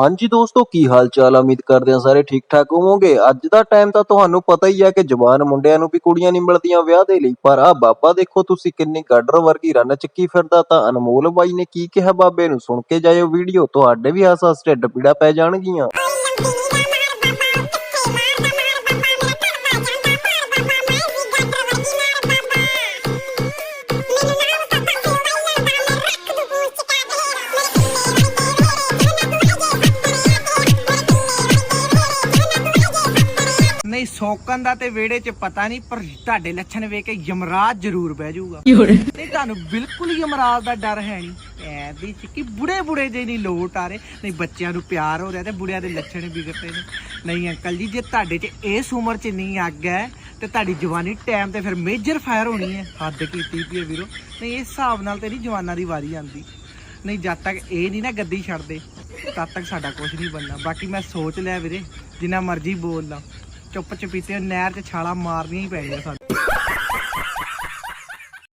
ਹਾਂਜੀ ਦੋਸਤੋ, ਕੀ ਹਾਲ ਚਾਲ ਉਮੀਦ ਕਰਦੇ ਹਾਂ ਸਾਰੇ ਠੀਕ ਠਾਕ ਹੋਵੋਗੇ। ਅੱਜ ਦਾ ਟਾਈਮ ਤਾਂ ਤੁਹਾਨੂੰ ਪਤਾ ਹੀ ਹੈ ਕਿ ਜਵਾਨ ਮੁੰਡਿਆਂ ਨੂੰ ਵੀ ਕੁੜੀਆਂ ਨਹੀਂ ਮਿਲਦੀਆਂ ਵਿਆਹ ਦੇ ਲਈ। ਪਰ ਆ ਬਾਬਾ ਦੇਖੋ, ਤੁਸੀਂ ਕਿੰਨੀ ਗਾਡਰ ਵਰਗੀ ਰਨ ਚੱਕੀ ਫਿਰਦਾ। ਤਾਂ ਅਨਮੋਲ ਬਾਈ ਨੇ ਕੀ ਕਿਹਾ ਬਾਬੇ ਨੂੰ? ਸੁਣ ਕੇ ਜਾਇਓ ਵੀਡੀਓ ਤੁਹਾਡੇ ਵੀ ਹੱਸ ਹੱਸ ਢਿੱਡ ਪੀੜਾ ਪੈ ਜਾਣਗੀਆਂ। ਸੌਕਣ ਦਾ ਤੇ ਵਿਹੜੇ 'ਚ ਪਤਾ ਨਹੀਂ ਪਰ ਤੁਹਾਡੇ ਲੱਛਣ ਵੇਖ ਕੇ ਯਮਰਾਜ ਜ਼ਰੂਰ ਬਹਿ ਜਾਊਗਾ। ਨਹੀਂ ਤੁਹਾਨੂੰ ਬਿਲਕੁਲ ਯਮਰਾਜ ਦਾ ਡਰ ਹੈ ਨਹੀਂ। ਐਦੀ ਕਿ ਬੁੜੇ ਬੁੜੇ ਜੇ ਨਹੀਂ ਲੋਟ ਆ ਰਹੇ। ਨਹੀਂ ਬੱਚਿਆਂ ਨੂੰ ਪਿਆਰ ਹੋ ਰਿਹਾ ਤੇ ਬੁੜਿਆਂ ਦੇ ਲੱਛਣ ਵਿਗੜਦੇ ਨੇ। ਨਹੀਂ ਅੰਕਲ ਜੀ ਜੇ ਤੁਹਾਡੇ 'ਚ ਇਸ ਉਮਰ 'ਚ ਨਹੀਂ ਅੱਗ ਹੈ ਤੇ ਤੁਹਾਡੀ ਜਵਾਨੀ ਟਾਈਮ ਤੇ ਫਿਰ ਮੇਜਰ ਫਾਇਰ ਹੋਣੀ ਹੈ। ਹੱਦ ਕੀਤੀ ਪਈ ਵੀਰੋ। ਨਹੀਂ ਇਸ ਹਿਸਾਬ ਨਾਲ ਤੇ ਨਹੀਂ ਜਵਾਨਾਂ ਦੀ ਵਾਰੀ ਆਂਦੀ ਨਹੀਂ ਜਦ ਤੱਕ ਇਹ ਨਹੀਂ ਨਾ ਗੱਦੀ ਛੱਡਦੇ ਤਦ ਤੱਕ ਸਾਡਾ ਕੁਝ ਨਹੀਂ ਬਣਨਾ। ਬਾਕੀ ਮੈਂ ਸੋਚ ਲਿਆ ਵੀਰੇ ਜਿੰਨਾ ਮਰਜ਼ੀ ਬੋਲ ਲਾ। ਚੁੱਪ ਚਪੀਤੇ ਨਹਿਰ 'ਚ ਛਾਲਾ ਮਾਰਨੀਆਂ ਹੀ ਪੈਣੀਆਂ ਸਾਨੂੰ